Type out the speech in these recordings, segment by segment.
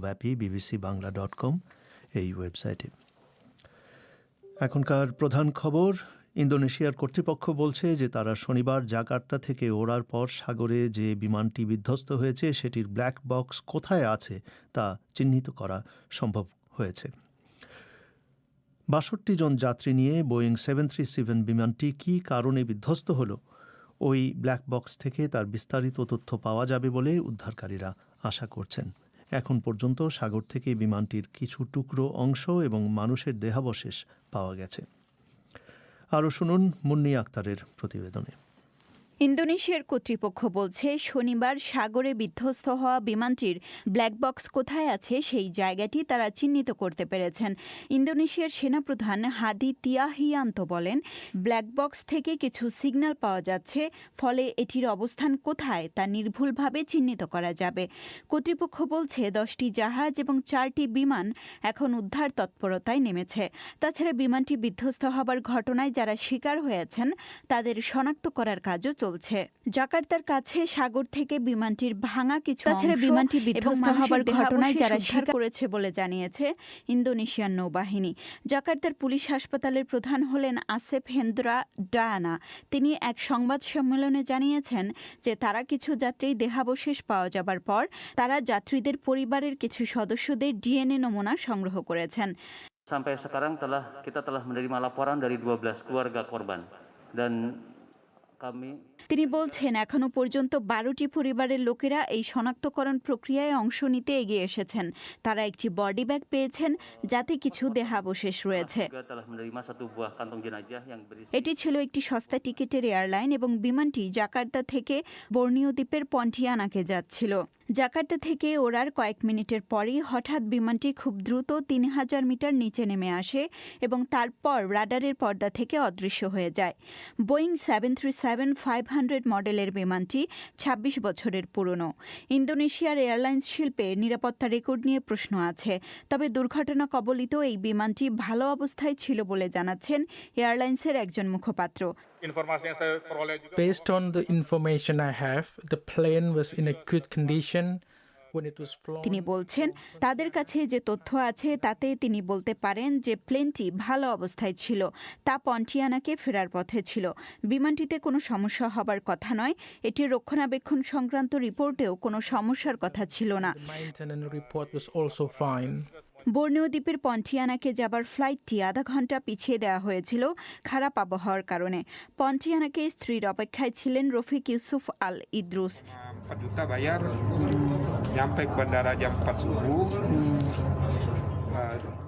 ব্যাপী BBC Bangla dot com এই ওয়েবসাইটে। এখনকার প্রধান খবর, ইন্দোনেশিয়ার কর্তৃপক্ষ বলছে যে তারা শনিবার জাকার্তা থেকে ওড়ার পর সাগরে যে বিমানটি বিধ্বস্ত হয়েছে, সেটির ব্ল্যাক বক্স কোথায় আছে তা চিহ্নিত করা সম্ভব হয়েছে। বাষট্টি জন যাত্রী নিয়ে বোয়িং সেভেন থ্রি সেভেন বিমানটি কী কারণে বিধ্বস্ত হলো? ওই ব্ল্যাক বক্স থেকে তার বিস্তারিত তথ্য পাওয়া যাবে বলে উদ্ধারকারীরা আশা করছেন। এখন পর্যন্ত সাগর থেকে বিমানটির কিছু টুকরো অংশ এবং মানুষের দেহাবশেষ পাওয়া গেছে। আরও শুনুন মুন্নি আক্তারের প্রতিবেদনে। ইন্দোনেশিয়ার কর্তৃপক্ষ বলছে, শনিবার সাগরে বিধ্বস্ত হওয়া বিমানটির ব্ল্যাক বক্স কোথায় আছে সেই জায়গাটি তারা চিহ্নিত করতে পেরেছেন। ইন্দোনেশিয়ার সেনাপ্রধান হাদি তিয়াহিয়ান্ত বলেন ব্ল্যাক বক্স থেকে কিছু সিগন্যাল পাওয়া যাচ্ছে, ফলে এটির অবস্থান কোথায় তা নির্ভুলভাবে চিহ্নিত করা যাবে। কর্তৃপক্ষ বলছে, দশটি জাহাজ এবং চারটি বিমান এখন উদ্ধার তৎপরতায় নেমেছে। তাছাড়া বিমানটি বিধ্বস্ত হবার ঘটনায় যারা শিকার হয়েছেন, তাদের শনাক্ত করার কাজও চলছে। জাকার্তার কাছে সাগর থেকে বিমানটির ভাঙা কিছু তাছাড়া বিমানটি বিধ্বস্ত হবার ঘটনায় যারা শিকার করেছে বলে জানিয়েছে ইন্দোনেশিয়ান নৌবাহিনী। জাকার্তার পুলিশ হাসপাতালের প্রধান হলেন আসেফ হেন্দ্রা ডায়ানা। তিনি এক সংবাদ সম্মেলনে জানিয়েছেন যে তারা কিছু যাত্রী দেহাবশেষ পাওয়া যাবার পর তারা যাত্রীদের পরিবারের কিছু সদস্যদের ডিএনএ নমুনা সংগ্রহ করেছেন। Sampai sekarang telah kita telah menerima laporan dari 12 keluarga korban. Dan kami তিনি বলছেন এখনও পর্যন্ত বারোটি পরিবারের লোকেরা এই শনাক্তকরণ প্রক্রিয়ায় অংশ নিতে এগিয়ে এসেছেন। তারা একটি বডি ব্যাগ পেয়েছেন যাতে কিছু দেহাবশেষ রয়েছে। এটি ছিল একটি সস্তা টিকিটের এয়ারলাইন এবং বিমানটি জাকার্তা থেকে বর্নিও দ্বীপের পন্টিয়ানাকে যাচ্ছিল। জাকার্তা থেকে ওড়ার কয়েক মিনিটের পরই হঠাৎ বিমানটি খুব দ্রুত তিন হাজার মিটার নিচে নেমে আসে এবং তারপর রাডারের পর্দা থেকে অদৃশ্য হয়ে যায়। Boeing seven three seven five hundred মডেলের বিমানটি ২৬ বছরের পুরনো। ইন্দোনেশিয়ার এয়ারলাইন্স শিল্পে নিরাপত্তা রেকর্ড নিয়ে প্রশ্ন আছে। তবে দুর্ঘটনা কবলিত এই বিমানটি ভালো অবস্থায় ছিল বলে জানাচ্ছেন এয়ারলাইন্সের একজন মুখপাত্র। Based on the information I have, the plane was in a good condition. তিনি বলছেন তাদের কাছে যে তথ্য আছে তাতে তিনি বলতে পারেন যে প্লেনটি ভালো অবস্থায় ছিল তা পন্টিয়ানাকে ফেরার পথে ছিল। বিমানটিতে কোনো সমস্যা হবার কথা নয় এটির রক্ষণাবেক্ষণ সংক্রান্ত রিপোর্টেও কোনো সমস্যার কথা ছিল না. বর্ণীয় দ্বীপের পন্টিয়ানাকে যাবার ফ্লাইটটি আধা ঘণ্টা পিছিয়ে দেওয়া হয়েছিল খারাপ আবহাওয়ার কারণে। পন্টিয়ানাকে স্ত্রীর অপেক্ষায় ছিলেন রফিক ইউসুফ আল ইদ্রুস 4 juta bayar nyampe ke bandara jam 4 subuh. Uh, uh,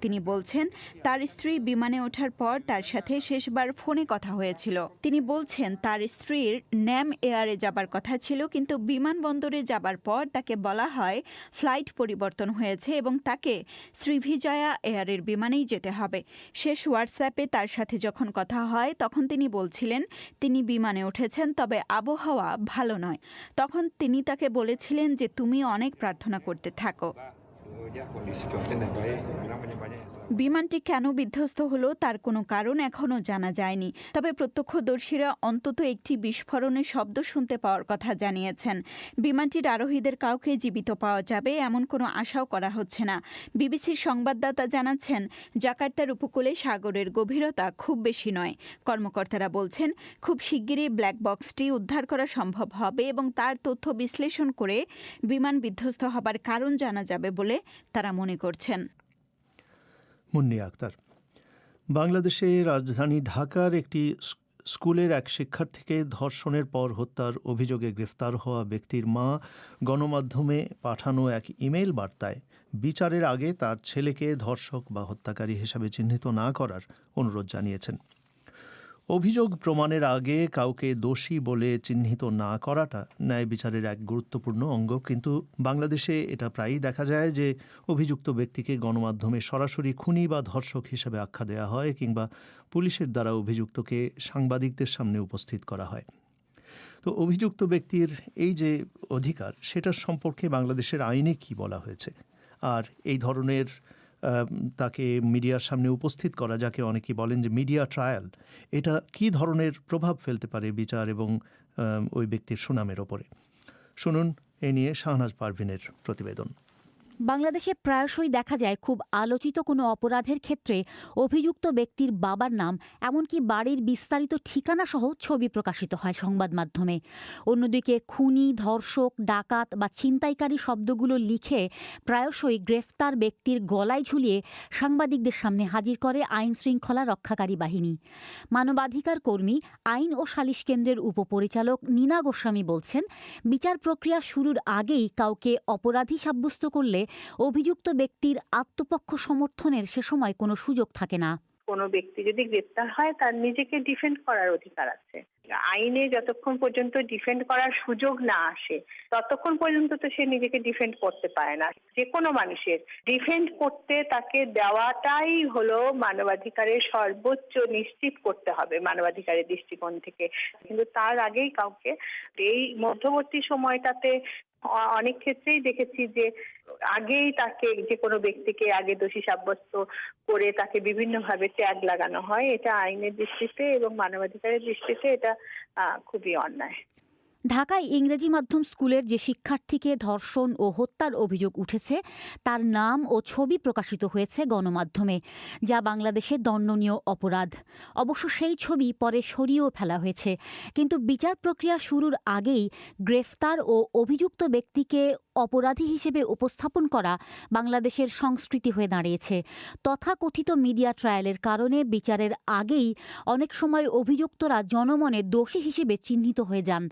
তিনি বলছেন, তার স্ত্রী বিমানে ওঠার পর তার সাথে শেষবার ফোনে কথা হয়েছিল। তিনি বলছেন, তার স্ত্রীর ন্যাম এয়ারে যাবার কথা ছিল, কিন্তু বিমানবন্দরে যাবার পর তাকে বলা হয়, ফ্লাইট পরিবর্তন হয়েছে এবং তাকে শ্রীভিজয়া এয়ারের বিমানেই যেতে হবে। শেষ হোয়াটসঅ্যাপে তার সাথে যখন কথা হয়, তখন তিনি বলছিলেন, তিনি বিমানে উঠেছেন, তবে আবহাওয়া ভালো নয়। তখন তিনি তাকে বলেছিলেন যে, তুমি অনেক প্রার্থনা করতে থাকো। Yang selamat বিমানটি কেন বিধ্বস্ত হলো তার কোনো কারণ এখনও জানা যায়নি। তবে প্রত্যক্ষদর্শীরা অন্তত একটি বিস্ফোরণের শব্দ শুনতে পাওয়ার কথা জানিয়েছেন। বিমানটির আরোহীদের কাউকে জীবিত পাওয়া যাবে এমন কোনো আশাও করা হচ্ছে না। বিবিসির সংবাদদাতা জানাচ্ছেন, জাকার্তার উপকূলে সাগরের গভীরতা খুব বেশি নয়। কর্মকর্তারা বলছেন, খুব শিগগিরই ব্ল্যাক বক্সটি উদ্ধার করা সম্ভব হবে এবং তার তথ্য বিশ্লেষণ করে বিমান বিধ্বস্ত হবার কারণ জানা যাবে বলে তারা মনে করছেন। মুন্নি আক্তার বাংলাদেশে রাজধানী ঢাকার একটি স্কুলের এক শিক্ষার্থীকে ধর্ষণের পর হত্যার অভিযোগে গ্রেফতার হওয়া ব্যক্তির মা গণমাধ্যমে পাঠানো এক ইমেল বার্তায় বিচারের আগে তার ছেলেকে ধর্ষক বা হত্যাকারী হিসাবে চিহ্নিত না করার অনুরোধ জানিয়েছেন। অভিযোগ প্রমাণের আগে কাউকে দোষী বলে চিহ্নিত না করাটা ন্যায় বিচারের এক গুরুত্বপূর্ণ অঙ্গ। কিন্তু বাংলাদেশে এটা প্রায়ই দেখা যায় যে অভিযুক্ত ব্যক্তিকে গণমাধ্যমে সরাসরি খুনি বা ধর্ষক হিসেবে আখ্যা দেওয়া হয় কিংবা পুলিশের দ্বারা অভিযুক্তকে সাংবাদিকদের সামনে উপস্থিত করা হয়। তো অভিযুক্ত ব্যক্তির এই যে অধিকার, সেটার সম্পর্কে বাংলাদেশের আইনে কি বলা হয়েছে? আর এই ধরনের তাকে মিডিয়ার সামনে উপস্থিত করা, যাকে অনেকে বলেন যে মিডিয়া ট্রায়াল, এটা কি ধরনের প্রভাব ফেলতে পারে বিচার এবং ওই ব্যক্তির সুনামের ওপরে? শুনুন, এ নিয়ে শাহনাজ পারভিনের প্রতিবেদন। বাংলাদেশে প্রায়শই দেখা যায় খুব আলোচিত কোনো অপরাধের ক্ষেত্রে অভিযুক্ত ব্যক্তির বাবার নাম, এমনকি বাড়ির বিস্তারিত ঠিকানা সহ ছবি প্রকাশিত হয় সংবাদ মাধ্যমে। অন্যদিকে খুনি, ধর্ষক, ডাকাত বা ছিনতাইকারী শব্দগুলো লিখে প্রায়শই গ্রেফতার ব্যক্তির গলায় ঝুলিয়ে সাংবাদিকদের সামনে হাজির করে আইন শৃঙ্খলা রক্ষাকারী বাহিনী। মানবাধিকার কর্মী, আইন ও সালিশ কেন্দ্রের উপপরিচালক নীনা গোস্বামী বলছেন, বিচার প্রক্রিয়া শুরুর আগেই কাউকে অপরাধী সাব্যস্ত করলে অভিযুক্ত ব্যক্তির আত্মপক্ষ সমর্থনের সে সময় কোনো সুযোগ থাকে না। কোনো ব্যক্তি যদি গ্রেপ্তার হয়, তার নিজেকে ডিফেন্ড করার অধিকার আছে। আইনে যতক্ষণ পর্যন্ত ডিফেন্ড করার সুযোগ না আসে, ততক্ষণ পর্যন্ত তো সে নিজেকে ডিফেন্ড করতে পারে না। যে কোনো মানুষের ডিফেন্ড করতে তাকে দেওয়াটাই হলো মানবাধিকারের সর্বোচ্চ নিশ্চিত করতে হবে, মানবাধিকারের দৃষ্টিকোণ থেকে। কিন্তু তার আগেই কাউকে এই মধ্যবর্তী সময়টাতে অনেক ক্ষেত্রেই দেখেছি যে আগেই তাকে যে কোনো ব্যক্তিকে আগে দোষী সাব্যস্ত করে তাকে বিভিন্নভাবে ট্যাগ লাগানো হয়, এটা আইনের দৃষ্টিতে এবং মানবাধিকারের দৃষ্টিতে এটা খুবই অন্যায়। ঢাকায় ইংরেজি মাধ্যম স্কুলের যে শিক্ষার্থীকে ধর্ষণ ও হত্যার অভিযোগ উঠেছে, তার নাম ও ছবি প্রকাশিত হয়েছে গণমাধ্যমে, যা বাংলাদেশে দণ্ডনীয় অপরাধ। অবশ্য সেই ছবি পরে সরিয়েও ফেলা হয়েছে, কিন্তু বিচার প্রক্রিয়া শুরুর আগেই গ্রেফতার ও অভিযুক্ত ব্যক্তিকে অপরাধী হিসেবে উপস্থাপন করা বাংলাদেশের সংস্কৃতি হয়ে দাঁড়িয়েছে। তথাকথিত মিডিয়া ট্রায়ালের কারণে বিচারের আগেই অনেক সময় অভিযুক্তরা জনমনে দোষী হিসেবে চিহ্নিত হয়ে যান।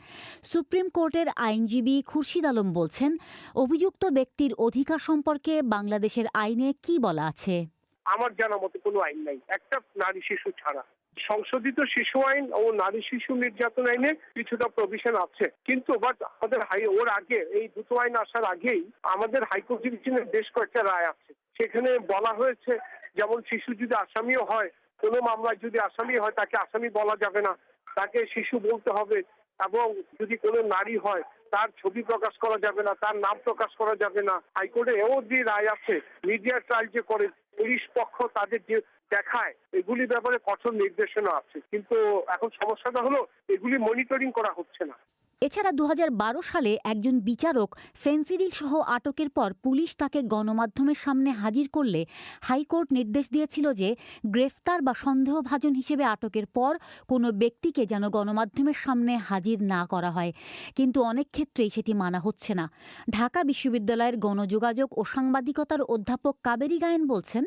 সুপ্রিম কোর্টের আইনজীবী খুরশিদ আলম বলছেন, অভিযুক্ত ব্যক্তির অধিকার সম্পর্কে বাংলাদেশের আইনে কি বলা আছে? আমার জানা মতে কোনো আইন নাই। একটা নারী শিশু ছাড়া। সংশোধিত শিশু আইন ও নারী শিশু নির্যাতন আইনে কিছুটা প্রভিশন আছে। কিন্তু বাট আমাদের হাই, ওর আগে, এই দুটো আইন আসার আগেই আমাদের হাইকোর্ট ডিভিশনের বেশ কয়েকটা রায় আছে। সেখানে বলা হয়েছে, যেমন শিশু যদি আসামিও হয়, কোনো মামলায় যদি আসামি হয়, তাকে আসামি বলা যাবে না। তাকে শিশু বলতে হবে। এবং যদি কোনো নারী হয়, তার ছবি প্রকাশ করা যাবে না, তার নাম প্রকাশ করা যাবে না। হাইকোর্টে এও যে রায় আছে, মিডিয়া ট্রায়াল যে করে, পুলিশ পক্ষ তাদের যে দেখায়, এগুলি ব্যাপারে কঠোর নির্দেশনা আছে। কিন্তু এখন সমস্যাটা হলো, এগুলি মনিটরিং করা হচ্ছে না। এছাড়া দু হাজার বারো সালে একজন বিচারক ফেন্সিডিল সহ আটকের পর পুলিশ তাকে গণমাধ্যমের সামনে হাজির করলে হাইকোর্ট নির্দেশ দিয়েছিল যে গ্রেফতার বা সন্দেহভাজন হিসেবে আটকের পর কোনো ব্যক্তিকে যেন গণমাধ্যমের সামনে হাজির না করা হয়। কিন্তু অনেক ক্ষেত্রেই সেটি মানা হচ্ছে না। ঢাকা বিশ্ববিদ্যালয়ের গণযোগাযোগ ও সাংবাদিকতার অধ্যাপক কাবেরী গায়েন বলছেন,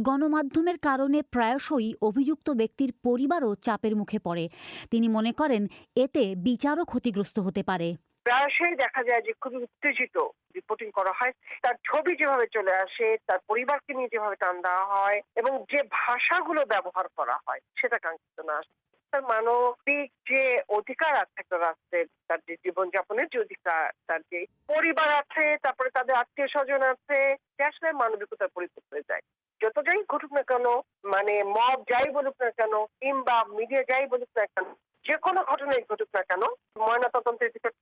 গণমাধ্যমের কারণে প্রায়শই অভিযুক্ত ব্যক্তির পরিবারও চাপের মুখে পড়ে। তিনি মনে করেন, এতে বিচারও ক্ষতিগ্রস্ত হতে পারে। প্রায়শই দেখা যায় যে খুবই উত্তেজিত রিপোর্টিং করা হয়। তার ছবি যেভাবে চলে আসে, তার পরিবারকে নিয়ে যেভাবে টান দেওয়া হয় এবং যে ভাষাগুলো ব্যবহার করা হয়, সেটা কাঙ্ক্ষিত না। তার মানবিক যে অধিকার আছে একটা রাষ্ট্রের, তার যে জীবনযাপনের যে অধিকার, তার যে পরিবার আছে, তারপরে তাদের আত্মীয় স্বজন আছে আসলে মানবিকতার পরিপূর্ণ হয়ে যায়। যত যাই ঘটুক না কেন মানে মব যাই বলুক না কেন, কিংবা মিডিয়া যাই বলুক না কেন যে কোনো ঘটনাই ঘটুক না কেন ময়না তদন্তের ভিতর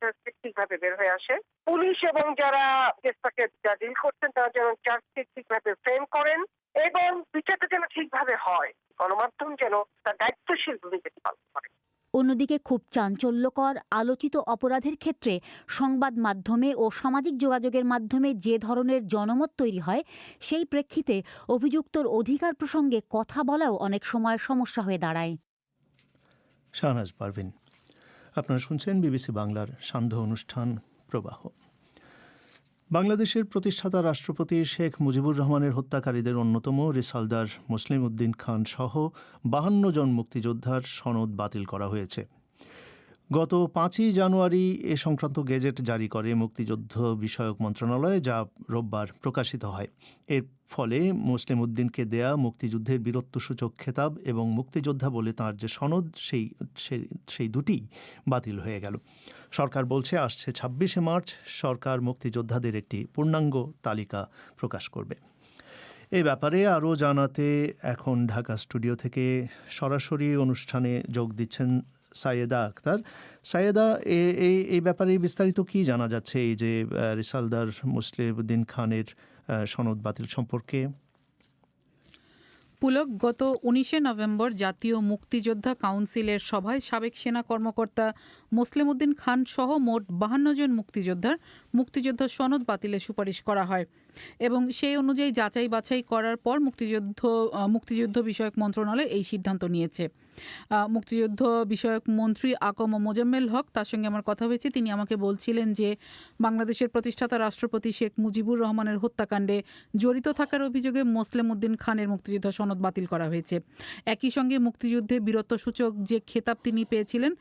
ঠিকভাবে বের হয়ে আসে। পুলিশ এবং যারা কেসটাকে যা ডিল করছেন, তারা যেন চার্জশিট ঠিকভাবে ফ্রেম করেন এবং বিচারটা যেন ঠিকভাবে হয়। গণমাধ্যম যেন তার দায়িত্বশীল ভূমিকাটি পালন করে। অন্যদিকে খুব চাঞ্চল্যকর আলোচিত অপরাধের ক্ষেত্রে সংবাদ মাধ্যমে ও সামাজিক যোগাযোগের মাধ্যমে যে ধরনের জনমত তৈরি হয়, সেই প্রেক্ষিতে অভিযুক্তর অধিকার প্রসঙ্গে কথা বলাও অনেক সময় সমস্যা হয়ে দাঁড়ায়। শাহনাজ পারভিন। আপনারা শুনছেন বিবিসি বাংলার সান্ধ্য অনুষ্ঠান প্রবাহ। বাংলাদেশের প্রতিষ্ঠাতা রাষ্ট্রপতি শেখ মুজিবুর রহমানের হত্যাকারীদের অন্যতম রিসালদার মুসলিম উদ্দিন খান সহ বাহান্ন জন মুক্তিযোদ্ধার সনদ বাতিল করা হয়েছে। গত পাঁচই জানুয়ারি এ সংক্রান্ত গেজেট জারি করে মুক্তিযুদ্ধ বিষয়ক মন্ত্রণালয়, যা রোববার প্রকাশিত হয়। এর ফলে মুসলিম উদ্দিনকে দেয়া মুক্তিযুদ্ধের বীরত্বসূচক খেতাব এবং মুক্তিযোদ্ধা বলে তার যে সনদ, সেই সেই- দুটি বাতিল হয়ে গেল। সরকার বলছে, আসছে ছাব্বিশে মার্চ, সরকার মুক্তিযোদ্ধাদের একটি পূর্ণাঙ্গ তালিকা প্রকাশ করবে। এই ব্যাপারে আরও জানাতে এখন ঢাকা স্টুডিও থেকে সরাসরি অনুষ্ঠানে যোগ দিচ্ছেন সাইয়েদা আক্তার। সাইয়েদা, এ- এই এই ব্যাপারে বিস্তারিত কি জানা যাচ্ছে? এই যে রিসালদার মুসলিম উদ্দিন খানের সনদ বাতিল সম্পর্কে। পুলক, গত উনিশে নভেম্বর জাতীয় মুক্তিযোদ্ধা কাউন্সিলের সভায় সাবেক সেনা কর্মকর্তা মোসলেম উদ্দিন খান সহ মোট বাহান্ন জন মুক্তিযোদ্ধার মুক্তিযোদ্ধা সনদ বাতিলের সুপারিশ করা হয় এবং সেই অনুযায়ী যাচাই বাছাই করার পর মুক্তিযুদ্ধ মুক্তিযুদ্ধ বিষয়ক মন্ত্রণালয় এই সিদ্ধান্ত নিয়েছে। মুক্তিযুদ্ধ বিষয়ক মন্ত্রী আকম মোজাম্মেল হক, তার সঙ্গে আমার কথা হয়েছে। তিনি আমাকে বলছিলেন যে, বাংলাদেশের প্রতিষ্ঠাতা রাষ্ট্রপতি শেখ মুজিবুর রহমানের হত্যাকাণ্ডে জড়িত থাকার অভিযোগে মোসলেম উদ্দিন খানের মুক্তিযুদ্ধ সনদ বাতিল করা হয়েছে। একই সঙ্গে মুক্তিযুদ্ধে বীরত্বসূচক যে খেতাব তিনি পেয়েছিলেন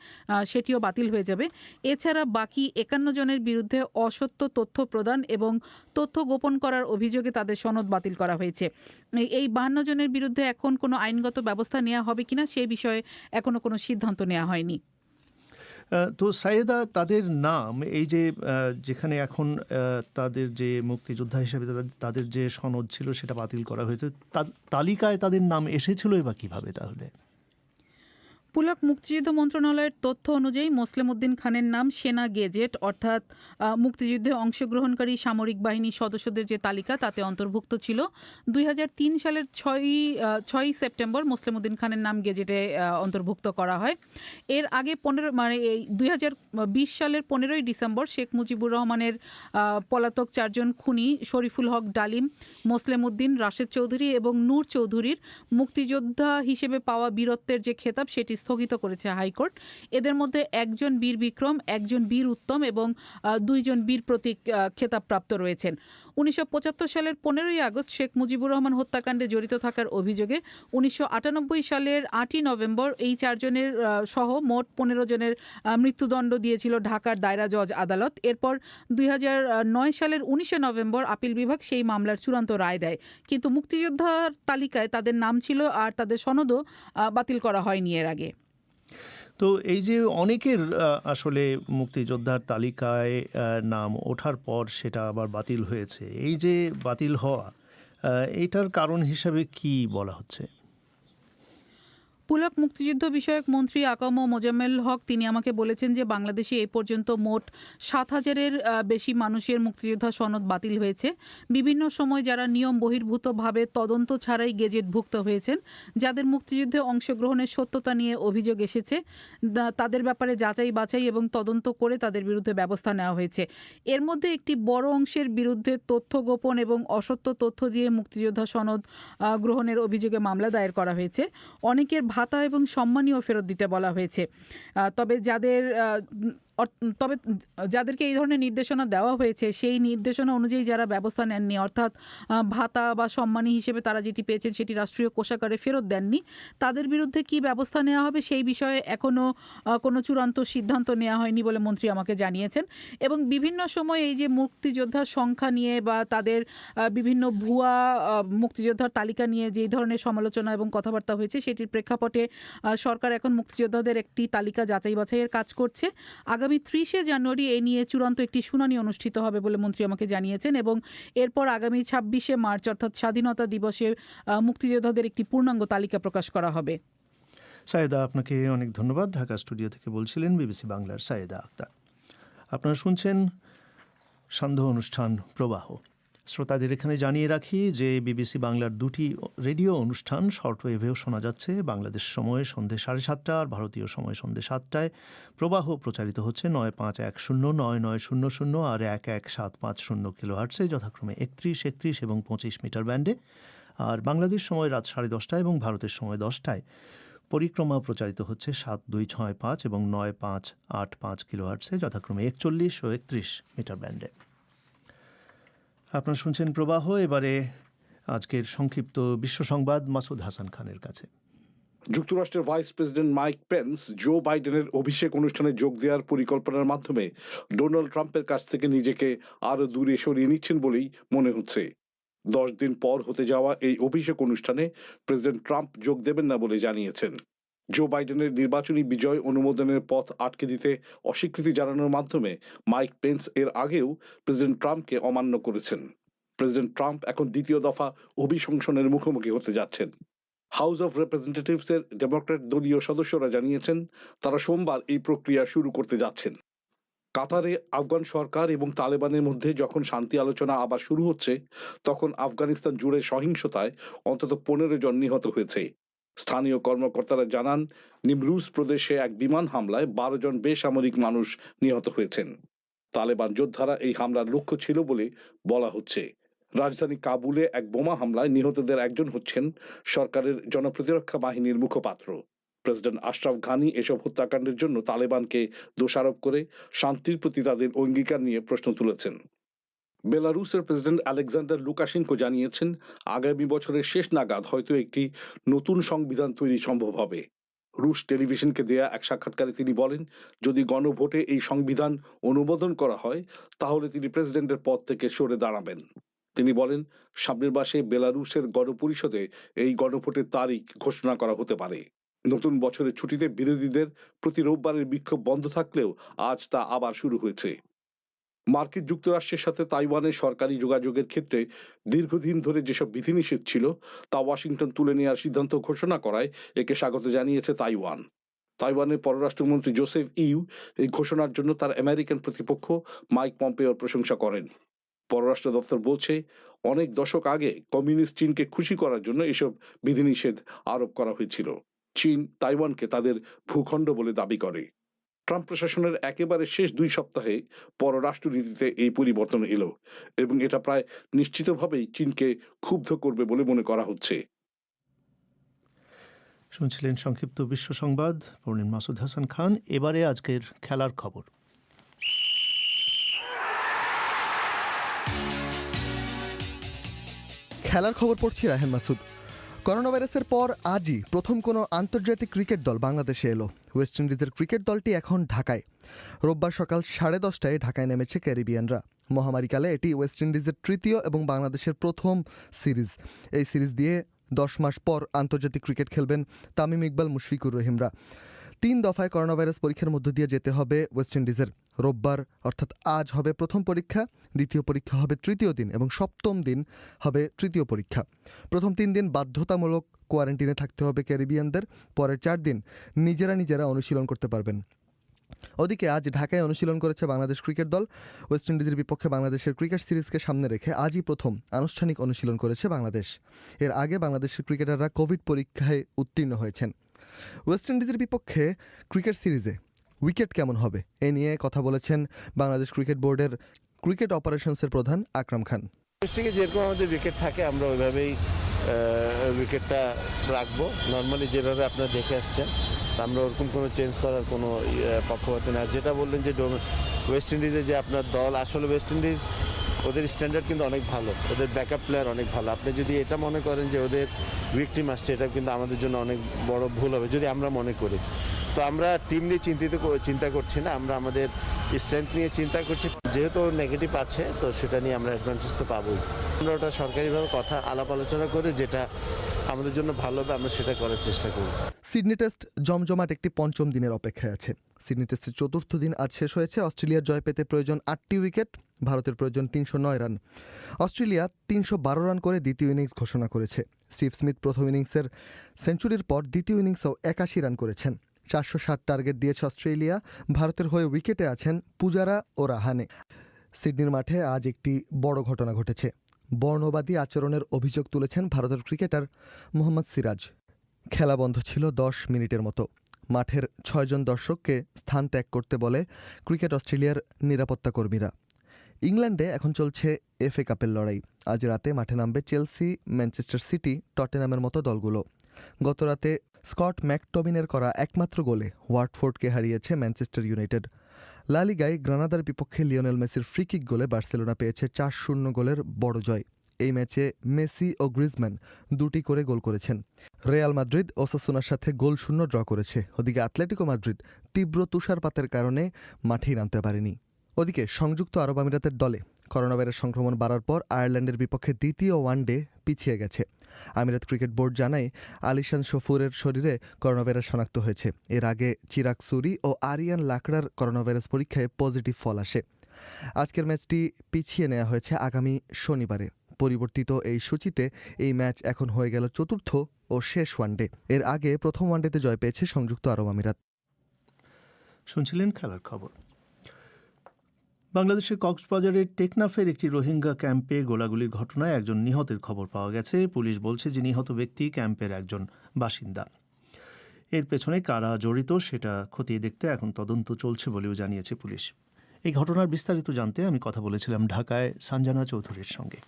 সেটিও বাতিল হয়ে যাবে। এছাড়া বাকি একান্ন জনের বিরুদ্ধে অসত্য তথ্য প্রদান এবং তথ্য গোপন করার অভিযোগে তাদের সনদ বাতিল করা হয়েছে। এই- বাহান্ন জনের বিরুদ্ধে এখন কোনো আইনগত ব্যবস্থা নেওয়া হবে কিনা, সেই বিষয়ে এখনও কোনো সিদ্ধান্ত নেওয়া হয়নি। তো সাইয়েদা, তাদের নাম, এই যে যেখানে এখন তাদের যে মুক্তিযোদ্ধা হিসেবে তাদের- যে সনদ ছিল সেটা বাতিল করা হয়েছে তালিকায় তাদের নাম এসেছিলই বা কীভাবে তাহলে? পুলক মুক্তিযুদ্ধ মন্ত্রণালয়ের তথ্য অনুযায়ী মোসলেম উদ্দিন খানের নাম সেনা গেজেট, অর্থাৎ মুক্তিযুদ্ধে অংশগ্রহণকারী সামরিক বাহিনীর সদস্যদের যে তালিকা তাতে অন্তর্ভুক্ত ছিল, দুই হাজার তিন সালের ছয়ই ছয়ই সেপ্টেম্বর মোসলেম উদ্দিন খানের নাম গেজেটে অন্তর্ভুক্ত করা হয়। এর আগে পনেরো মানে এই দুই হাজার বিশ সালের পনেরোই ডিসেম্বর শেখ মুজিবুর রহমানের পলাতক চারজন খুনি শরীফুল হক ডালিম মোসলেম উদ্দিন রাশেদ চৌধুরী এবং নূর চৌধুরীর মুক্তিযোদ্ধা হিসেবে পাওয়া বীরত্বের যে খেতাব, সেটি স্থগিত করেছে হাইকোর্ট। এদের মধ্যে একজন বীর বিক্রম, একজন বীর উত্তম এবং দুইজন বীর প্রতীক খেতাবপ্রাপ্ত রয়েছেন। উনিশশো পঁচাত্তর সালের পনেরোই আগস্ট শেখ মুজিবুর রহমান হত্যাকাণ্ডে জড়িত থাকার অভিযোগে উনিশশো আটানব্বই সালের আটই নভেম্বর এই চারজনের সহ মোট পনেরো জনের মৃত্যুদণ্ড দিয়েছিল ঢাকার দায়রা জজ আদালত। এরপর দুই হাজার নয় সালের উনিশে নভেম্বর আপিল বিভাগ সেই মামলার চূড়ান্ত রায় দেয়। কিন্তু মুক্তিযোদ্ধার তালিকায় তাদের নাম ছিল আর তাদের সনদও বাতিল করা হয়নি এর আগে। তো এই যে অনেকের আসলে মুক্তিযোদ্ধার তালিকায় নাম ওঠার পর সেটা আবার বাতিল হয়েছে। এই যে বাতিল হওয়া এইটার কারণ হিসাবে কি বলা হচ্ছে? পুলক মুক্তিযুদ্ধ বিষয়ক মন্ত্রী আকাম মোজাম্মেল হক, তিনি আমাকে বলেছেন যে বাংলাদেশে এ পর্যন্ত মোট সাত হাজারের বেশি মানুষের মুক্তিযোদ্ধা সনদ বাতিল হয়েছে। বিভিন্ন সময় যারা নিয়ম বহির্ভূতভাবে তদন্ত ছাড়াই গেজেটভুক্ত হয়েছেন, যাদের মুক্তিযুদ্ধে অংশগ্রহণের সত্যতা নিয়ে অভিযোগ এসেছে তাদের ব্যাপারে যাচাই বাছাই এবং তদন্ত করে তাদের বিরুদ্ধে ব্যবস্থা নেওয়া হয়েছে। এর মধ্যে একটি বড় অংশের বিরুদ্ধে তথ্য গোপন এবং অসত্য তথ্য দিয়ে মুক্তিযোদ্ধা সনদ গ্রহণের অভিযোগে মামলা দায়ের করা হয়েছে। অনেকের ভাতা এবং সম্মানীয় ফেরত দিতে বলা হয়েছে। তবে যাদের তবে যাদেরকে এই ধরনের নির্দেশনা দেওয়া হয়েছে, সেই নির্দেশনা অনুযায়ী যারা ব্যবস্থা নেননি, অর্থাৎ ভাতা বা সম্মানী হিসেবে তারা যেটি পেয়েছেন সেটি রাষ্ট্রীয় কোষাগারে ফেরত দেননি, তাদের বিরুদ্ধে কি ব্যবস্থা নেওয়া হবে সেই বিষয়ে এখনও কোনো চূড়ান্ত সিদ্ধান্ত নেওয়া হয়নি বলে মন্ত্রী আমাকে জানিয়েছেন। এবং বিভিন্ন সময় এই যে মুক্তিযোদ্ধার সংখ্যা নিয়ে বা তাদের বিভিন্ন ভুয়া মুক্তিযোদ্ধার তালিকা নিয়ে যেই ধরনের সমালোচনা এবং কথাবার্তা হয়েছে, সেটির প্রেক্ষাপটে সরকার এখন মুক্তিযোদ্ধাদের একটি তালিকা যাচাই বাছাইয়ের কাজ করছে। আগামী ত্রিশে জানুয়ারি এ নিয়ে চূড়ান্ত একটি শুনানি অনুষ্ঠিত হবে বলে মন্ত্রী আমাকে জানিয়েছেন এবং এরপর আগামী ছাব্বিশে মার্চ অর্থাৎ স্বাধীনতা দিবসে মুক্তিযোদ্ধাদের একটি পূর্ণাঙ্গ তালিকা প্রকাশ করা হবে। সায়েদা, আপনাকে অনেক ধন্যবাদ। ঢাকা স্টুডিও থেকে বলছিলেন বিবিসি বাংলার সায়েদা আক্তার। আপনারা শুনছেন সান্ধ্য অনুষ্ঠান প্রবাহ। শ্রোতাদের এখানে জানিয়ে রাখি যে বিবিসি বাংলার দুটি রেডিও অনুষ্ঠান শর্টওয়েভেও শোনা যাচ্ছে। বাংলাদেশ সময় সন্ধে সাড়ে সাতটা আর ভারতীয় সময় সন্ধে সাতটায়। প্রবাহ প্রচারিত হচ্ছে নয় পাঁচ এক শূন্য, নয় নয় শূন্য শূন্য আর এক এক সাত পাঁচ শূন্য কিলো হার্টসে যথাক্রমে একত্রিশ একত্রিশ এবং পঁচিশ মিটার ব্যান্ডে। আর বাংলাদেশ সময় রাত সাড়ে দশটায় এবং ভারতের সময় দশটায়। পরিক্রমা প্রচারিত হচ্ছে সাত দুই ছয় পাঁচ এবং নয় পাঁচ আট পাঁচ কিলো হার্টসে যথাক্রমে একচল্লিশ ও একত্রিশ মিটার ব্যান্ডে। আপনারা শুনছেন প্রবাহ, এবারে আজকের সংক্ষিপ্ত বিশ্ব সংবাদ মাসুদ হাসান খানের কাছে। যুক্তরাষ্ট্রের vice president Mike Pence, Joe বাইডেনের অভিষেক অনুষ্ঠানে যোগ দেওয়ার পরিকল্পনার মাধ্যমে ডোনাল্ড ট্রাম্পের কাছ থেকে নিজেকে আরও দূরে সরিয়ে নিচ্ছেন বলেই মনে হচ্ছে। দশ দিন পর হতে যাওয়া এই অভিষেক অনুষ্ঠানে প্রেসিডেন্ট ট্রাম্প যোগ দেবেন না বলে জানিয়েছেন। জো বাইডেনের নির্বাচনী বিজয় অনুমোদনের পথ আটকে দিতে অস্বীকৃতি জানানোর মাধ্যমে মাইক পেন্স এর আগেও প্রেসিডেন্ট ট্রাম্পকে অমান্য করেছেন। প্রেসিডেন্ট ট্রাম্প এখন দ্বিতীয় দফা অভিশংসনের মুখোমুখি হতে যাচ্ছেন। হাউস অফ রিপ্রেজেন্টেটিভস এর ডেমোক্র্যাট দলীয় সদস্যরা জানিয়েছেন, তারা সোমবার এই প্রক্রিয়া শুরু করতে যাচ্ছেন। কাতারে আফগান সরকার এবং তালেবানের মধ্যে যখন শান্তি আলোচনা আবার শুরু হচ্ছে, তখন আফগানিস্তান জুড়ে সহিংসতায় অন্তত পনেরো জন নিহত হয়েছে। স্থানীয় কর্মকর্তারা জানান, নিমরুজ প্রদেশে এক বিমান হামলায় বারো জন বেসামরিক মানুষ নিহত হয়েছেন। তালেবান যোদ্ধারা এই হামলার লক্ষ্য ছিল বলে বলা হচ্ছে। রাজধানী কাবুলে এক বোমা হামলায় নিহতদের একজন হচ্ছেন সরকারের জনপ্রতিরক্ষা বাহিনীর মুখপাত্র। প্রেসিডেন্ট আশরাফ ঘানি এসব হত্যাকাণ্ডের জন্য তালেবানকে দোষারোপ করে শান্তির প্রতি তাদের অঙ্গীকার নিয়ে প্রশ্ন তুলেছেন। বেলারুসের প্রেসিডেন্ট আলেকজান্ডার লুকাশেনকো জানিয়েছেন, আগামী বছরের শেষ নাগাদ হয়তো একটি নতুন সংবিধান তৈরি সম্ভব হবে। রুশ টেলিভিশনকে দেয়া এক সাক্ষাৎকারে তিনি বলেন, যদি গণভোটে এই সংবিধান অনুমোদন করা হয়, তাহলে তিনি প্রেসিডেন্টের পদ থেকে সরে দাঁড়াবেন। তিনি বলেন, সামনের মাসে বেলারুসের গণপরিষদে এই গণভোটের তারিখ ঘোষণা করা হতে পারে। নতুন বছরের ছুটিতে বিরোধীদের প্রতি রোববারের বিক্ষোভ বন্ধ থাকলেও আজ তা আবার শুরু হয়েছে। মার্কিন যুক্তরাষ্ট্রের সাথে তাইওয়ানের সরকারি যোগাযোগের ক্ষেত্রে দীর্ঘদিন ধরে যেসব বিধিনিষেধ ছিল, তা ওয়াশিংটন তুলে নেওয়ার সিদ্ধান্ত ঘোষণা করায় একে স্বাগত জানিয়েছে তাইওয়ান। তাইওয়ানের পররাষ্ট্রমন্ত্রী জোসেফ ইউ এই ঘোষণার জন্য তার আমেরিকান প্রতিপক্ষ মাইক পম্পেওর প্রশংসা করেন। পররাষ্ট্র দপ্তর বলছে, অনেক দশক আগে কমিউনিস্ট চীনকে খুশি করার জন্য এসব বিধিনিষেধ আরোপ করা হয়েছিল। চীন তাইওয়ানকে তাদের ভূখণ্ড বলে দাবি করে। ট্রাম্প প্রশাসনের একেবারে শেষ দুই সপ্তাহে পররাষ্ট্রনীতিতে এই পরিবর্তন এলো এবং এটা প্রায় নিশ্চিতভাবেই চীনকে ক্ষুব্ধ করবে বলে মনে করা হচ্ছে। শুনছিলেন সংক্ষিপ্ত বিশ্ব সংবাদ পূর্ণিম মাসুদ হাসান খান। এবারে আজকের খেলার খবর। খেলার খবর পড়ছি রাহেন মাসুদ। করোনা ভাইরাসের পর আজই প্রথম কোনো আন্তর্জাতিক ক্রিকেট দল বাংলাদেশে এলো। ওয়েস্ট ইন্ডিজের ক্রিকেট দলটি এখন ঢাকায়। রোববার সকাল সাড়ে দশটায় ঢাকায় নেমেছে ক্যারিবিয়ানরা। মহামারীকালে এটি ওয়েস্ট ইন্ডিজের তৃতীয় এবং বাংলাদেশের প্রথম সিরিজ। এই সিরিজ দিয়ে দশ মাস পর আন্তর্জাতিক ক্রিকেট খেলবেন তামিম ইকবাল, মুশফিকুর রহিমরা। তিন দফায় করোনা ভাইরাস পরীক্ষার মধ্য দিয়ে যেতে হবে ওয়েস্ট ইন্ডিজের রোববার, অর্থাৎ আজ হবে প্রথম পরীক্ষা, দ্বিতীয় পরীক্ষা হবে তৃতীয় দিন এবং সপ্তম দিন হবে তৃতীয় পরীক্ষা। প্রথম তিন দিন বাধ্যতামূলক কোয়ারেন্টিনে থাকতে হবে ক্যারিবিয়ানদের, পরের চার দিন নিজেরা নিজেরা অনুশীলন করতে পারবেন। ওদিকে আজ ঢাকায় অনুশীলন করেছে বাংলাদেশ ক্রিকেট দল। ওয়েস্ট ইন্ডিজের বিপক্ষে বাংলাদেশের ক্রিকেট সিরিজকে সামনে রেখে আজই প্রথম আনুষ্ঠানিক অনুশীলন করেছে বাংলাদেশ। এর আগে বাংলাদেশের ক্রিকেটাররা কোভিড পরীক্ষায় উত্তীর্ণ হয়েছেন। ওয়েস্ট ইন্ডিজের বিপক্ষে ক্রিকেট সিরিজে উইকেট কেমন হবে? এ নিয়ে কথা বলেছেন বাংলাদেশ ক্রিকেট বোর্ডের ক্রিকেট অপারেশনসের প্রধান আকরাম খান। থেকে যেরকম আমাদের উইকেট থাকে আমরা ওইভাবেই উইকেটটা রাখব। নর্মালি যেভাবে আপনারা দেখে আসছেন আমরা ওরকম কোনো চেঞ্জ করার কোনো ইয়ে, পক্ষপাতি না। যেটা বললেন যে ওয়েস্ট ইন্ডিজে যে আপনার দল আসলে ওয়েস্ট ইন্ডিজ ওদের স্ট্যান্ডার্ড কিন্তু অনেক ভালো, ওদের ব্যাকআপ প্লেয়ার অনেক ভালো। আপনি যদি এটা মনে করেন যে ওদের উইক টিম আসছে, এটা কিন্তু আমাদের জন্য অনেক বড় ভুল হবে, যদি আমরা মনে করি। তো আমরা টিম নিয়ে চিন্তিত চিন্তা করছি না, আমরা আমাদের স্ট্রেংথ নিয়ে চিন্তা করছি। যেহেতু নেগেটিভ আছে, তো সেটা নিয়ে আমরা অ্যাডভান্টেজ তো পাবোই। আমরা ওটা সরকারিভাবে কথা, আলাপ আলোচনা করে যেটা আমাদের জন্য ভালো হবে, আমরা সেটা করার চেষ্টা করব। সিডনি টেস্ট জমজমাট একটি পঞ্চম দিনের অপেক্ষায় আছে। সিডনি টেস্টের চতুর্থ দিন আজ শেষ হয়েছে। অস্ট্রেলিয়ার জয় পেতে প্রয়োজন আটটি উইকেট, ভারতের প্রয়োজন তিনশো নয় রান। অস্ট্রেলিয়া তিনশো বারো রান করে দ্বিতীয় ইনিংস ঘোষণা করেছে। স্টিভ স্মিথ প্রথম ইনিংসের সেঞ্চুরির পর দ্বিতীয় ইনিংসেও একাশি রান করেছেন। চারশো ষাট টার্গেট দিয়েছে অস্ট্রেলিয়া। ভারতের হয়ে উইকেটে আছেন পূজারা ও রাহানে। সিডনির মাঠে আজ একটি বড় ঘটনা ঘটেছে। বর্ণবাদী আচরণের অভিযোগ তুলেছেন ভারতের ক্রিকেটার মোহাম্মদ সিরাজ। খেলা বন্ধ ছিল দশ মিনিটের মতো। মাঠের ছয়জন দর্শককে স্থান ত্যাগ করতে বলে ক্রিকেট অস্ট্রেলিয়ার নিরাপত্তা কর্মীরা। ইংল্যান্ডে এখন চলছে এফএ কাপের লড়াই। আজ রাতে মাঠে নামবে চেলসি, ম্যানচেস্টার সিটি টটেনামের মতো দলগুলো। গতরাতে স্কট ম্যাকটবিনের করা একমাত্র গোলে ওয়াটফোর্ডকে হারিয়েছে ম্যানচেস্টার ইউনাইটেড। লালিগায় গ্রানাদার বিপক্ষে লিওনেল মেসির ফ্রিকিক গোলে বার্সেলোনা পেয়েছে চার শূন্য গোলের বড় জয়। এই ম্যাচে মেসি ও গ্রিজম্যান দুটি করে গোল করেছেন। রেয়াল মাদ্রিদ ওসাসুনার সাথে গোল শূন্য ড্র করেছে। ওদিকে অ্যাটলেটিকো মাদ্রিদ তীব্র তুষারপাতের কারণে মাঠেই নামতে পারেনি। ওদিকে সংযুক্ত আরব আমিরাতের দলে করোনা ভাইরাস সংক্রমণ বাড়ার পর আয়ারল্যান্ডের বিপক্ষে দ্বিতীয় ওয়ানডে পিছিয়ে গেছে। আমিরাত ক্রিকেট বোর্ড জানায়, আলিশান শফুরের শরীরে করোনা ভাইরাস শনাক্ত হয়েছে। এর আগে চিরাগ সুরি ও আরিয়ান লাকড়ার করোনা ভাইরাস পরীক্ষায় পজিটিভ ফল আসে। আজকের ম্যাচটি পিছিয়ে নেওয়া হয়েছে আগামী শনিবারে। পরিবর্তিত এই সূচিতে এই ম্যাচ এখন হয়ে গেল চতুর্থ ও শেষ ওয়ানডে এর আগে প্রথম ওয়ানডেতে জয় পেয়েছে সংযুক্ত আরব আমিরাত। শুনছিলেন খেলার খবর। বাংলাদেশের কক্সবাজারের টেকনাফের একটি রোহিঙ্গা ক্যাম্পে গোলাগুলির ঘটনায় একজন নিহতের খবর পাওয়া গেছে। পুলিশ বলছে যে নিহত ব্যক্তি ক্যাম্পের একজন বাসিন্দা। এর পেছনে কারা জড়িত সেটা খতিয়ে দেখতে এখন তদন্ত চলছে বলেও জানিয়েছে পুলিশ। এই ঘটনার বিস্তারিত জানতে আমি কথা বলেছিলাম ঢাকায় সানজানা চৌধুরীর সঙ্গে।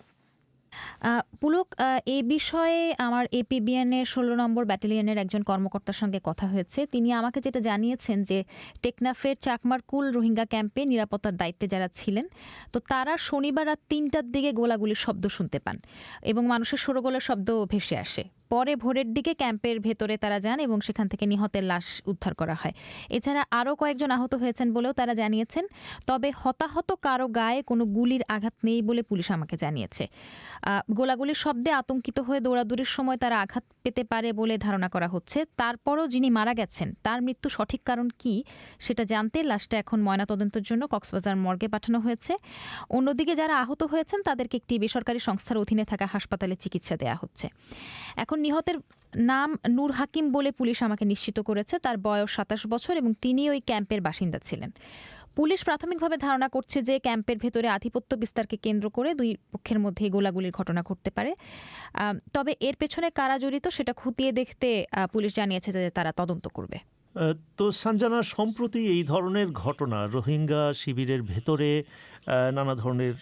পুলক এ বিষয়ে আমার এপিবিএনের ষোলো নম্বর ব্যাটালিয়নের একজন কর্মকর্তার সঙ্গে কথা হয়েছে। তিনি আমাকে যেটা জানিয়েছেন যে, টেকনাফের চাকমারকুল রোহিঙ্গা ক্যাম্পে নিরাপত্তার দায়িত্বে যারা ছিলেন, তো তারা শনিবার রাত তিনটার দিকে গোলাগুলির শব্দ শুনতে পান এবং মানুষের সরগোলের শব্দ ভেসে আসে। পরে ভোরের দিকে ক্যাম্পের ভেতরে তারা যান এবং সেখান থেকে নিহতের লাশ উদ্ধার করা হয়। এছাড়া আরও কয়েকজন আহত হয়েছেন বলেও তারা জানিয়েছেন। তবে হতাহত কারও গায়ে কোনো গুলির আঘাত নেই বলে পুলিশ আমাকে জানিয়েছে। গোলাগুলির শব্দে আতঙ্কিত হয়ে দৌড়াদৌড়ির সময় তারা আঘাত পেতে পারে বলে ধারণা করা হচ্ছে। তারপরও যিনি মারা গেছেন, তার মৃত্যু সঠিক কারণ কি সেটা জানতে লাশটা এখন ময়নাতদন্তের জন্য কক্সবাজার মর্গে পাঠানো হয়েছে। অন্যদিকে যারা আহত হয়েছেন, তাদেরকে একটি বেসরকারি সংস্থার অধীনে থাকা হাসপাতালে চিকিৎসা দেওয়া হচ্ছে। এখন নিহতের নাম নূর হাকিম বলে পুলিশ আমাকে নিশ্চিত করেছে। তার বয়স সাতাশ বছর এবং তিনি ওই ক্যাম্পের বাসিন্দা ছিলেন। পুলিশ প্রাথমিকভাবে ধারণা করছে যে ক্যাম্পের ভেতরে আধিপত্য বিস্তারকে কেন্দ্র করে দুই পক্ষের মধ্যে গোলাগুলির ঘটনা ঘটতে পারে। তবে এর পেছনে কারা জড়িত সেটা খতিয়ে দেখতে পুলিশ জানিয়েছে যে তারা তদন্ত করবে। তো সঞ্জনা সম্প্রতি এই ধরনের ঘটনা, রোহিঙ্গা শিবিরের ভেতরে নানা ধরনের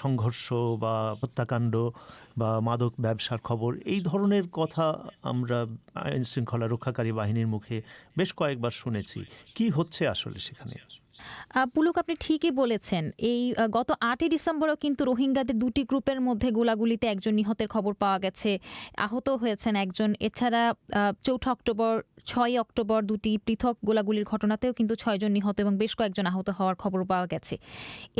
সংঘর্ষ বা হত্যাকাণ্ড বা মাদক ব্যবসার খবর, এই ধরনের কথা আমরা আইন শৃঙ্খলা রক্ষাকারী বাহিনীর মুখে বেশ কয়েকবার শুনেছি। কি হচ্ছে আসলে সেখানে? পুলক, আপনি ঠিকই বলেছেন। এই গত আটই ডিসেম্বরও কিন্তু রোহিঙ্গাদের দুটি গ্রুপের মধ্যে গোলাগুলিতে একজন নিহতের খবর পাওয়া গেছে। আহত হয়েছেন একজন, এছাড়া চৌঠা অক্টোবর ছয় অক্টোবর দুটি পৃথক গোলাগুলির ঘটনাতেও কিন্তু ছয়জন নিহত এবং বেশ কয়েকজন আহত হওয়ার খবর পাওয়া গেছে।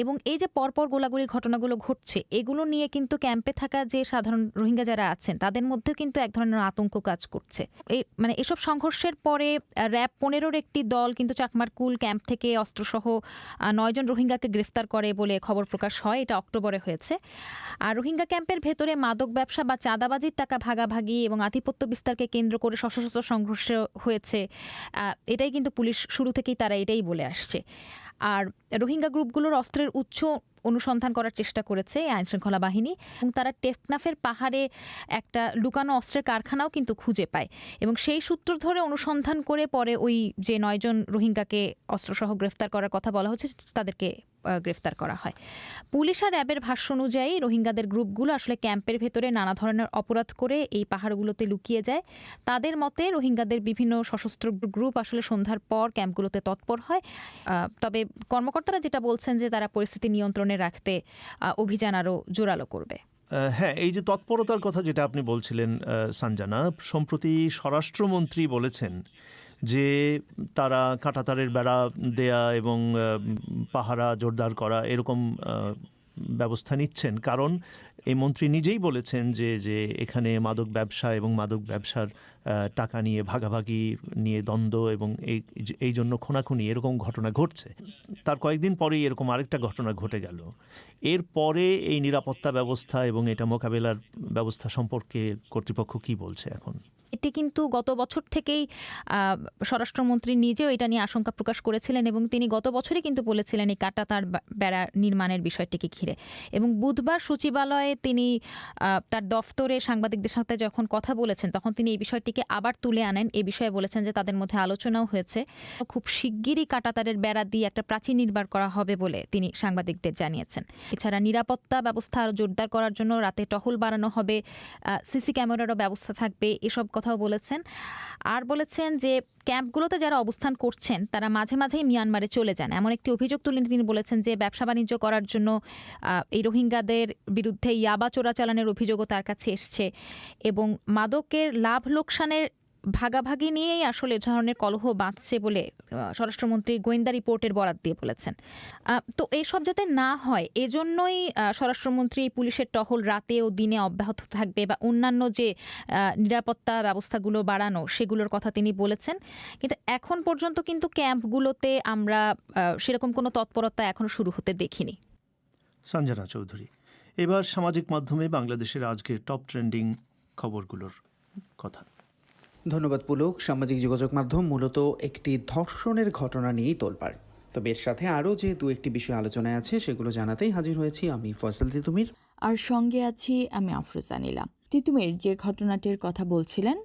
এবং এই যে পরপর গোলাগুলির ঘটনাগুলো ঘটছে, এগুলো নিয়ে কিন্তু ক্যাম্পে থাকা যে সাধারণ রোহিঙ্গা যারা আছেন, তাদের মধ্যেও কিন্তু এক ধরনের আতঙ্ক কাজ করছে। এই মানে এসব সংঘর্ষের পরে র্যাব পনেরোর একটি দল কিন্তু চাকমারকুল ক্যাম্প থেকে অস্ত্রসহ আহ, নয়জন রোহিঙ্গাকে গ্রেফতার করে বলে খবর প্রকাশ হয়। এটা অক্টোবরে হয়েছে। আর রোহিঙ্গা ক্যাম্পের ভেতরে মাদক ব্যবসা বা চাঁদাবাজির টাকা ভাগাভাগি এবং আধিপত্য বিস্তারকে কেন্দ্র করে সশস্ত্র সংঘর্ষ হয়েছে এটাই কিন্তু পুলিশ শুরু থেকেই তারা এটাই বলে আসছে। আর রোহিঙ্গা গ্রুপগুলোর অস্ত্রের উৎস অনুসন্ধান করার চেষ্টা করেছে আইন শৃঙ্খলা বাহিনী এবং তারা টেফনাফের পাহাড়ে একটা লুকানো অস্ত্রের কারখানাও কিন্তু খুঁজে পায়। এবং সেই সূত্র ধরে অনুসন্ধান করে পরে ওই যে নয়জন রোহিঙ্গাকে অস্ত্রসহ গ্রেফতার করার কথা বলা হচ্ছে, তাদেরকে গ্রেফতার করা হয়। পুলিশ আর র্যাবের ভাষ্য অনুযায়ী রোহিঙ্গাদের গ্রুপগুলো আসলে ক্যাম্পের ভেতরে নানা ধরনের অপরাধ করে এই পাহাড়গুলোতে লুকিয়ে যায়। তাদের মতে রোহিঙ্গাদের বিভিন্ন সশস্ত্র গ্রুপ আসলে সন্ধ্যার পর ক্যাম্পগুলোতে তৎপর হয়। তবে কর্মকর্তারা যেটা বলছেন যে তারা পরিস্থিতি নিয়ন্ত্রণে রাখতে অভিযান আরও জোরালো করবে। হ্যাঁ এই যে তৎপরতার কথা যেটা আপনি বলছিলেন আহ, সঞ্জনা সম্প্রতি স্বরাষ্ট্রমন্ত্রী বলেছেন যে তারা কাঁটাতারের বেড়া দেয়া এবং পাহারা জোরদার করা এরকম ব্যবস্থা নিচ্ছেন। কারণ এই মন্ত্রী নিজেই বলেছেন যে যে এখানে মাদক ব্যবসা এবং মাদক ব্যবসার টাকা নিয়ে ভাগাভাগি নিয়ে দ্বন্দ্ব এবং এই এই জন্য খুনাখুনি এরকম ঘটনা ঘটছে। তার কয়েকদিন পরেই এরকম আরেকটা ঘটনা ঘটে গেল। এরপরে এই নিরাপত্তা ব্যবস্থা এবং এটা মোকাবেলার ব্যবস্থা সম্পর্কে কর্তৃপক্ষ কি বলছে এখন? এটি কিন্তু গত বছর থেকেই স্বরাষ্ট্রমন্ত্রী নিজেও এটা নিয়ে আশঙ্কা প্রকাশ করেছিলেন এবং তিনি গত বছরই কিন্তু বলেছিলেন এই কাটা তার বেড়া নির্মাণের বিষয়টিকে ঘিরে। এবং বুধবার সচিবালয়ে তিনি তার দফতরে সাংবাদিকদের সাথে যখন কথা বলেছেন, তখন তিনি এই বিষয়টিকে আবার তুলে আনেন। এ বিষয়ে বলেছেন যে তাদের মধ্যে আলোচনাও হয়েছে। খুব শিগগিরই কাটাতারের বেড়া দিয়ে একটা প্রাচীর নির্মাণ করা হবে বলে তিনি সাংবাদিকদের জানিয়েছেন। এছাড়া নিরাপত্তা ব্যবস্থা আরও জোরদার করার জন্য রাতে টহল বাড়ানো হবে সিসি ক্যামেরারও ব্যবস্থা থাকবে, এসব কথাও বলেছেন। আর বলেছেন যে, ক্যাম্পগুলোতে যারা অবস্থান করছেন, তারা মাঝে মাঝেই মিয়ানমারে চলে যান। এমন একটি অভিযোগ তুলে তিনি বলেছেন যে, ব্যবসা বাণিজ্য করার জন্য এই রোহিঙ্গাদের বিরুদ্ধে ইয়াবা চোরাচালানের অভিযোগও তার কাছে এসছে এবং মাদকের লাভ লোকসানের ভাগাভাগি নিয়েই আসলে ধরনের কলহ বাঁধছে বলে স্বরাষ্ট্রমন্ত্রী গোয়েন্দা রিপোর্টের বরাত দিয়ে বলেছেন। তো এইসব যাতে না হয়, এজন্যই স্বরাষ্ট্রমন্ত্রী পুলিশের টহল রাতে ও দিনে অব্যাহত থাকবে বা অন্যান্য যে নিরাপত্তা ব্যবস্থাগুলো বাড়ানো সেগুলোর কথা তিনি বলেছেন। কিন্তু এখন পর্যন্ত কিন্তু ক্যাম্পগুলোতে আমরা সেরকম কোনো তৎপরতা এখনও শুরু হতে দেখিনি। সঞ্জনা চৌধুরী, এবার সামাজিক মাধ্যমে বাংলাদেশের আজকের টপ ট্রেন্ডিং খবরগুলোর কথা। ধন্যবাদ পুলক। সামাজিক যোগাযোগ মাধ্যম মূলত একটি ধর্ষণের ঘটনা নিয়েই তোলপাড়। তবে এর সাথে আরও যে দু একটি বিষয় আলোচনায় আছে, সেগুলো জানাতেই হাজির হয়েছি আমি ফয়সাল তিতুমির। আর সঙ্গে আছি আমি আফরোজ আনিলাম তিতুমির, যে ঘটনাটির কথা বলছিলেন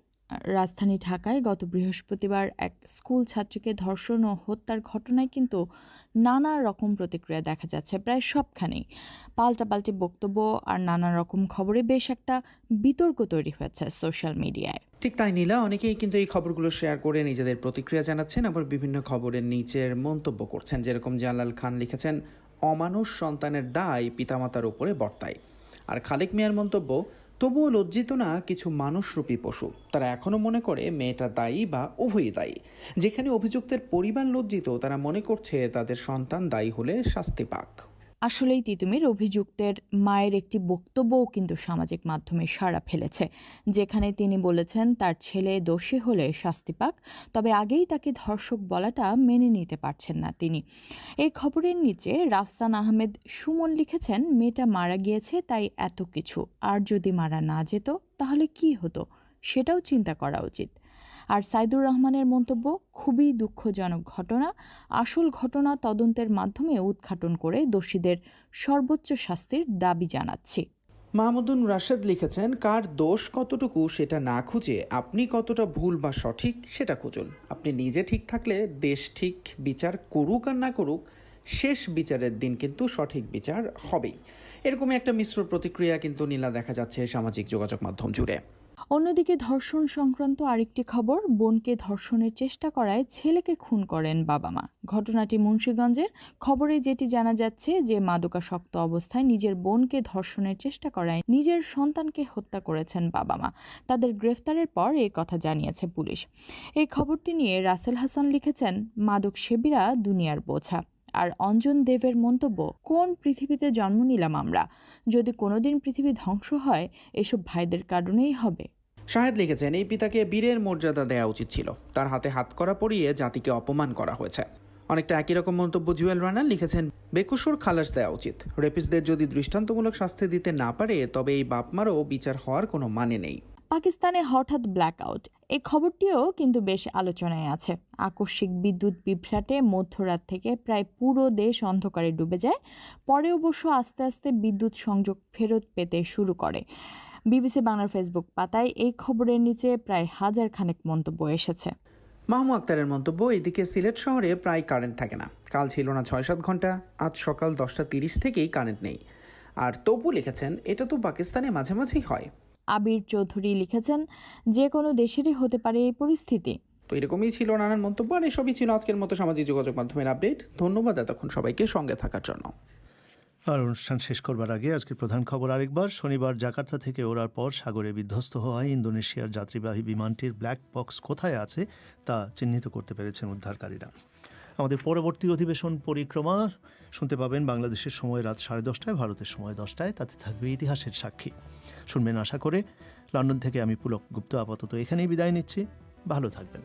রাজধানী ঢাকায় গত বৃহস্পতিবার এক স্কুল ছাত্রীকে ধর্ষণ ও হত্যার ঘটনায় কিন্তু নানা রকম প্রতিক্রিয়া দেখা যাচ্ছে, প্রায় সবখানেই। পাল্টাপাল্টি বক্তব্য আর নানা রকম খবরে বেশ একটা বিতর্ক তৈরি হয়েছে সোশ্যাল মিডিয়ায়। ঠিক তাই নীলা, অনেকেই কিন্তু এই খবরগুলো শেয়ার করে নিজেদের প্রতিক্রিয়া জানাচ্ছেন, আবার বিভিন্ন খবরের নিচের মন্তব্য করছেন। যেরকম জালাল খান লিখেছেন, অমানুষ সন্তানের দায় পিতামাতার উপরে বর্তায়। আর খালেক মিয়ার মন্তব্য তবুও লজ্জিত না কিছু মানুষরূপী পশু। তারা এখনও মনে করে মেয়েটা দায়ী বা উভয়ই দায়ী। যেখানে অভিযুক্তের পরিবার লজ্জিত, তারা মনে করছে তাদের সন্তান দায়ী হলে শাস্তি পাক। আসলেই তিতুমির অভিযুক্তের মায়ের একটি বক্তব্যও কিন্তু সামাজিক মাধ্যমে সাড়া ফেলেছে। যেখানে তিনি বলেছেন, তার ছেলে দোষী হলে শাস্তি পাক, তবে আগেই তাকে ধর্ষক বলাটা মেনে নিতে পারছেন না তিনি। এই খবরের নিচে রাফসান আহমেদ সুমন লিখেছেন, মেয়েটা মারা গিয়েছে, তাই এত কিছু। আর যদি মারা না যেত, তাহলে কি হতো? সেটাও চিন্তা করা উচিত। আর সাইদুর রহমানের মন্তব্য, খুবই দুঃখজনক ঘটনা। আসল ঘটনা তদন্তের মাধ্যমে উদ্ঘাটন করে দোষীদের সর্বোচ্চ শাস্তির দাবি জানাচ্ছি। মাহমুদুন রাশেদ লিখেছেন, কার দোষ কতটুকু সেটা না খুঁজে আপনি কতটা ভুল বা সঠিক সেটা খুঁজুন। আপনি নিজে ঠিক থাকলে দেশ ঠিক, বিচার করুক আর না করুক, শেষ বিচারের দিন কিন্তু সঠিক বিচার হবেই। এরকমই একটা মিশ্র প্রতিক্রিয়া কিন্তু নীলা দেখা যাচ্ছে সামাজিক যোগাযোগ মাধ্যম জুড়ে। অন্যদিকে ধর্ষণ সংক্রান্ত আরেকটি খবর, বোনকে ধর্ষণের চেষ্টা করায় ছেলেকে খুন করেন বাবা মা। ঘটনাটি মুন্সীগঞ্জের খবরে যেটি জানা যাচ্ছে যে মাদকাসক্ত অবস্থায় নিজের বোনকে ধর্ষণের চেষ্টা করায় নিজের সন্তানকে হত্যা করেছেন বাবা মা। তাদের গ্রেফতারের পর এই কথা জানিয়েছে পুলিশ। এই খবরটি নিয়ে রাসেল হাসান লিখেছেন, মাদক সেবীরা দুনিয়ার বোঝা। আর অঞ্জন দেবের মন্তব্য, কোন পৃথিবীতে জন্ম নিলাম আমরা? যদি কোনোদিন পৃথিবী ধ্বংস হয়, এসব ভাইদের কারণেই হবে। শাহেদ লিখেছেন, এই পিতাকে বীরের মর্যাদা দেওয়া উচিত ছিল। তার হাতে হাত করা পরিয়ে জাতিকে অপমান করা হয়েছে। অনেকটা একই রকম মন্তব্য জুয়েল রানা লিখেছেন, বেকুসুর খালাস দেওয়া উচিত। রেপিসদের যদি দৃষ্টান্তমূলক শাস্তি দিতে না পারে, তবে এই বাপমারও বিচার হওয়ার কোনো মানে নেই। পাকিস্তানে হঠাৎ ব্ল্যাকআউট। এই খবরটিও কিন্তু বেশ আলোচনায় আছে। আকস্মিক বিদ্যুৎ বিভ্রাটে মধ্যরাত থেকে প্রায় পুরো দেশ অন্ধকারে ডুবে যায়। পরে অবশ্য আস্তে আস্তে বিদ্যুৎ সংযোগ ফেরত পেতে শুরু করে। বিবিসি বাংলার ফেসবুক পাতায় এই খবরের নিচে প্রায় হাজার খানেক মন্তব্য এসেছে। মাহমু আক্তারের মন্তব্য এদিকে সিলেট শহরে প্রায় কারেন্ট থাকে না। কাল ছিল না ছয় সাত ঘণ্টা আজ সকাল দশটা তিরিশ থেকেই কারেন্ট নেই। আর তবু লিখেছেন এটা তো পাকিস্তানে মাঝে মাঝেই হয়। আবির চৌধুরী লিখেছেন যে কোনো দেশেরই হতে পারে এই পরিস্থিতি। তো এরকমই ছিল নানান মন্তব্য আর এসবই ছিল আজকের মতো সামাজিক যোগাযোগ মাধ্যমের আপডেট। ধন্যবাদ এতক্ষণ সবাইকে সঙ্গে থাকার জন্য। আর অনুষ্ঠান শেষ করবার আগে আজকের প্রধান খবর আরেকবার। শনিবার জাকার্তা থেকে ওড়ার পর সাগরে বিধ্বস্ত হওয়ায় ইন্দোনেশিয়ার যাত্রীবাহী বিমানটির ব্ল্যাক বক্স কোথায় আছে তা চিহ্নিত করতে পেরেছেন উদ্ধারকারীরা। আমাদের পরবর্তী অধিবেশন পরিক্রমা, শুনতে পাবেন বাংলাদেশের সময় রাত সাড়ে দশটায়, ভারতের সময় দশটায়। তাতে থাকবে ইতিহাসের সাক্ষী। শুনবেন আশা করে লন্ডন থেকে আমি পুলক গুপ্ত। আপাতত এখানেই বিদায় নিচ্ছি। ভালো থাকবেন।